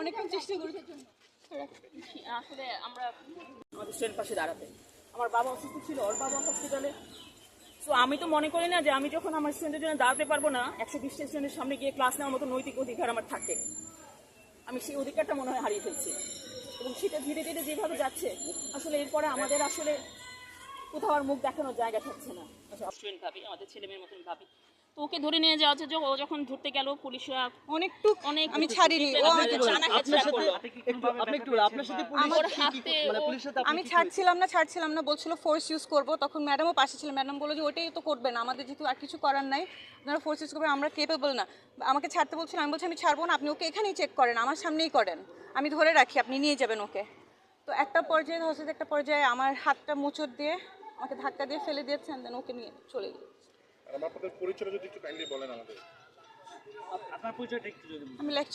অনেকক্ষণ চেষ্টা করেছি আসলে আমরা আমাদের স্টুডেন্ট পাশে দাঁড়াতে। আমার বাবা অসুস্থ ছিল ওর বাবা হসপিটালে তো আমি তো মনে করি না যে আমি যখন আমার স্টুডেন্টের জন্য দাঁড়াতে পারব না একশো বিশটা স্টুডেন্টের সামনে গিয়ে ক্লাস নেওয়ার মতো নৈতিক অধিকার আমার থাকে। আমি সেই অধিকারটা মনে হয় হারিয়ে ফেলছি। এবং সেটা ধীরে ধীরে যেভাবে যাচ্ছে আসলে এরপরে আমাদের আসলে কোথাও আর মুখ দেখানোর জায়গা থাকছে না। স্টুডেন্ট ভাবি আমাদের ছেলে মেয়ের মতন ভাবি। তো ওকে ধরে নিয়ে যাওয়া হচ্ছে যে ও যখন ধরতে গেল পুলিশরা অনেকটু অনেক আমি ছাড়িনি ও আমাকে জানা আপনার হেঁচড়া করল। একটু আপনি একটু আপনার সাথে পুলিশ হাতে মানে আমি ছাড়ছিলাম না ছাড়ছিলাম না বলছিল ফোর্স ইউজ করব তখন ম্যাডামও পাশে ছিলেন ম্যাডাম বলল যে ওইটাই তো করবেন আমাদের যেহেতু আর কিছু করার নাই আপনারা ফোর্স ইউজ করবেন আমরা কেপেবল না। আমাকে ছাড়তে বলছিলেন আমি বলছি আমি ছাড়বো না আপনি ওকে এখানেই চেক করেন আমার সামনেই করেন আমি ধরে রাখি আপনি নিয়ে যাবেন ওকে। তো একটা পর্যায়ে হচ্ছে একটা পর্যায়ে আমার হাতটা মোচড় দিয়ে আমাকে ধাক্কা দিয়ে ফেলে দিয়েছেন দেন ওকে নিয়ে চলে গেছে আর আপনাদের পরিচয় যদি একটু কাইন্ডলি বলেন আমাদের। আপনার পরিচয়টা একটু যদি আমি লেকচার